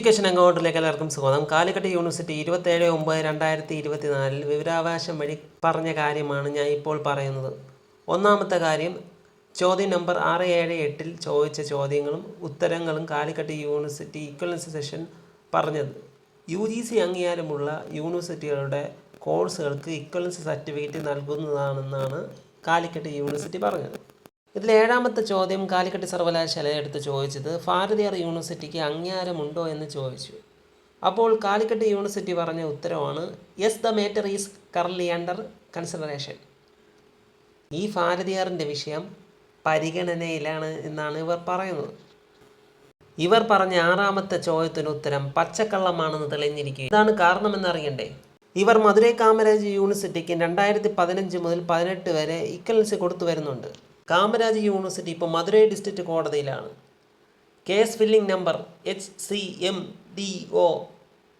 Education അക്കൗണ്ടിലേക്ക് എല്ലാവർക്കും സ്വാഗതം. കാലിക്കട്ട് യൂണിവേഴ്സിറ്റി ഇരുപത്തേഴ് ഒമ്പത് രണ്ടായിരത്തി ഇരുപത്തിനാലിൽ വിവരാവകാശം വഴി പറഞ്ഞ കാര്യമാണ് ഞാൻ ഇപ്പോൾ പറയുന്നത്. ഒന്നാമത്തെ കാര്യം ചോദ്യം നമ്പർ ആറ് ഏഴ് എട്ടിൽ ചോദിച്ച ചോദ്യങ്ങളും ഉത്തരങ്ങളും കാലിക്കട്ട് യൂണിവേഴ്സിറ്റി ഇക്വലൻസ് സെഷൻ പറഞ്ഞത്. യു ജി സി അംഗീകാരമുള്ള യൂണിവേഴ്സിറ്റികളുടെ കോഴ്സുകൾക്ക് ഇക്വലൻസ് സർട്ടിഫിക്കറ്റ് നൽകുന്നതാണെന്നാണ് കാലിക്കട്ട് യൂണിവേഴ്സിറ്റി പറഞ്ഞത്. ഇതിൽ ഏഴാമത്തെ ചോദ്യം കാലിക്കറ്റ് സർവകലാശാല എടുത്ത് ചോദിച്ചത് ഭാരതീയർ യൂണിവേഴ്സിറ്റിക്ക് അംഗീകാരമുണ്ടോ? എന്ന് ചോദിച്ചു. അപ്പോൾ കാലിക്കറ്റ് യൂണിവേഴ്സിറ്റി പറഞ്ഞ ഉത്തരവാണ് യെസ് ദ മേറ്റർ ഈസ് കറലി അണ്ടർ കൺസിഡറേഷൻ ഈ ഭാരതിയാറിന്റെ വിഷയം പരിഗണനയിലാണ് എന്നാണ് ഇവർ പറയുന്നത്. ഇവർ പറഞ്ഞ ആറാമത്തെ ചോദ്യത്തിന് ഉത്തരം പച്ചക്കള്ളമാണെന്ന് തെളിഞ്ഞിരിക്കുക ഇതാണ് കാരണമെന്നറിയണ്ടേ? ഇവർ മധുരൈ കാമരാജ് യൂണിവേഴ്സിറ്റിക്ക് രണ്ടായിരത്തി പതിനഞ്ച് മുതൽ പതിനെട്ട് വരെ ഇക്കലൻസി കൊടുത്തു വരുന്നുണ്ട്. കാമരാജ് യൂണിവേഴ്സിറ്റി ഇപ്പോൾ മധുരൈ ഡിസ്ട്രിക്റ്റ് കോടതിയിലാണ്. Case filling number H C M D O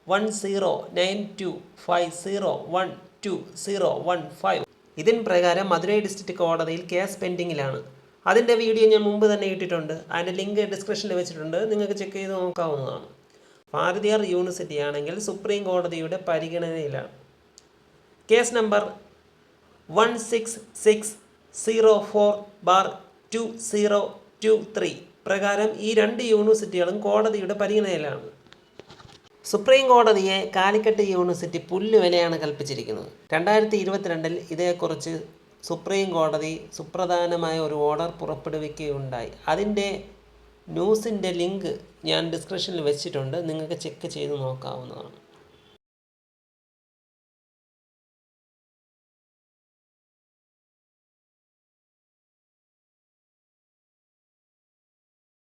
one zero nine two five zero one two zero one five. ഇതിന് പ്രകാരം മധുരൈ ഡിസ്ട്രിക്റ്റ് കോടതിയിൽ കേസ് പെൻഡിങ്ങിലാണ്. അതിന്റെ വീഡിയോ ഞാൻ മുമ്പ് തന്നെ ഇട്ടിട്ടുണ്ട്. അതിന്റെ ലിങ്ക് ഡിസ്ക്രിപ്ഷനിൽ വെച്ചിട്ടുണ്ട്. നിങ്ങൾക്ക് ചെക്ക് ചെയ്ത് നോക്കാവുന്നതാണ്. ഭാരതീയർ യൂണിവേഴ്സിറ്റി ആണെങ്കിൽ സുപ്രീം കോടതിയുടെ പരിഗണനയിലാണ്. Case number one six six zero four bar two zero two three പ്രകാരം ഈ രണ്ട് യൂണിവേഴ്സിറ്റികളും കോടതിയുടെ പരിഗണനയിലാണ്. സുപ്രീം കോടതിയെ കാലിക്കറ്റ് യൂണിവേഴ്സിറ്റി പുല്ലുവിലയാണ് കൽപ്പിച്ചിരിക്കുന്നത്. രണ്ടായിരത്തി ഇരുപത്തിരണ്ടിൽ ഇതേക്കുറിച്ച് സുപ്രീം കോടതി സുപ്രധാനമായ ഒരു ഓർഡർ പുറപ്പെടുവിക്കുകയുണ്ടായി. അതിന്റെ ന്യൂസിന്റെ ലിങ്ക് ഞാൻ ഡിസ്ക്രിപ്ഷനിൽ വെച്ചിട്ടുണ്ട്. നിങ്ങൾക്ക് ചെക്ക് ചെയ്ത് നോക്കാവുന്നതാണ്.